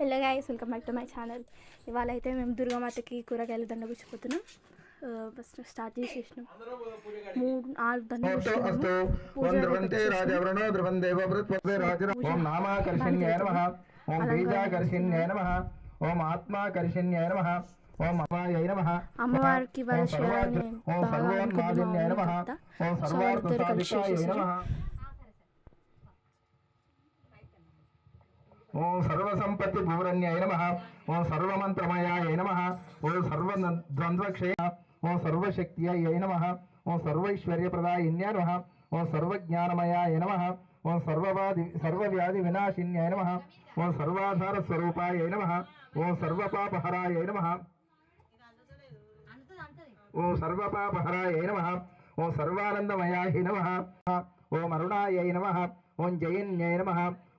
Hello guys welcome back to my channel ఇవాళ అయితే మేము దుర్గామాతకి కూరగాయల దండ గుచ్చిపోతున్నాం. First start చేసేసినాం. మూడు నాలుగు దండ ఓం నమః ఆత్మాకర్షణ్యాయ ఓం అమ్మవారికి వాళ్ళ చేయాలని ఓం బాగా సర్వోన్మాదిన్యాయ నమః. అనుకుంటున్నా. ఓం సో సర్వార్థ వాళ్ళిద్దరు కలిసి సాధికాయ చేసేసారు. నమః. ఓం సర్వసంపత్తి పూరణ్యాయ నమ ఓం సర్వమంత్రమయాయ నమః ఓం సర్వద్వంద్వక్షయ ఓం సర్వశక్త్యై నమ ఓం సర్వైశ్వర్యప్రదాయిన్యాయ నమ ఓం సర్వజ్ఞానమయాయ నమ ఓం సర్వవాది సర్వవ్యాధి వినాశిన్యాయ నమ ఓం సర్వాధార స్వరూపాయ నమ ఓం సర్వపాపహరాయ నమ ఓం సర్వపాపహరాయ నమ ఓం సర్వానందమయాయ నమ ఓం అరుణాయ నమ ఓం జయన్యాయ నమ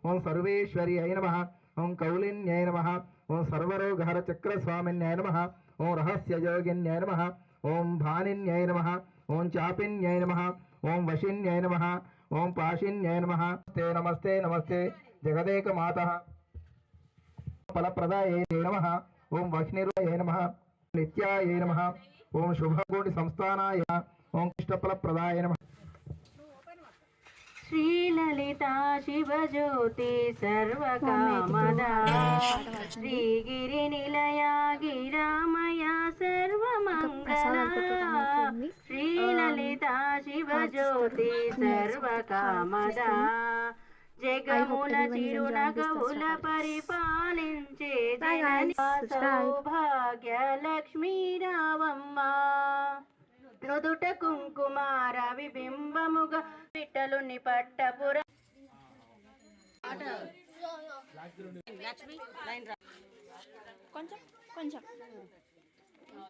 ఓం సర్వేశ్వరి సర్వేశ్వర్యాయ నమః. ఓం కౌలిన్యాయ నమ. ఓం సర్వరోగహర చక్రస్వామిన్యాయ నమ. ఓం రహస్యయోగిన్యాయ నమ. ఓం భానిన్యాయ నమ. ఓం చాపిన్యాయ నమ. ఓం వశిన్యాయ నమ. ఓం పాశిన్యాయ నమ. నమస్తే నమస్తే నమస్తే. జగదేక మాత. ఫలప్రదాయ నమ. ఓం వహ్నిరుయ నమ. నిత్యాయ నమ. ఓం శుభకోటి సంస్థానాయ. ఓం కృష్ణఫలప్రదాయ నమ. శ్రీలలితా శివజ్యోతి సర్వకామదా. శ్రీగిరి నిలయ గిరామయ సర్వమంగళ. ప్రసాదాలు పెట్టడానికి శివజ్యోతి సర్వకామదా. జగముల చిరునగవుల పరిపాలించే జనని సౌభాగ్య లక్ష్మీ నుదుట కుంకుమార విబింబముగా పిట్టలుని పట్టపుర. కొంచెం కొంచెం.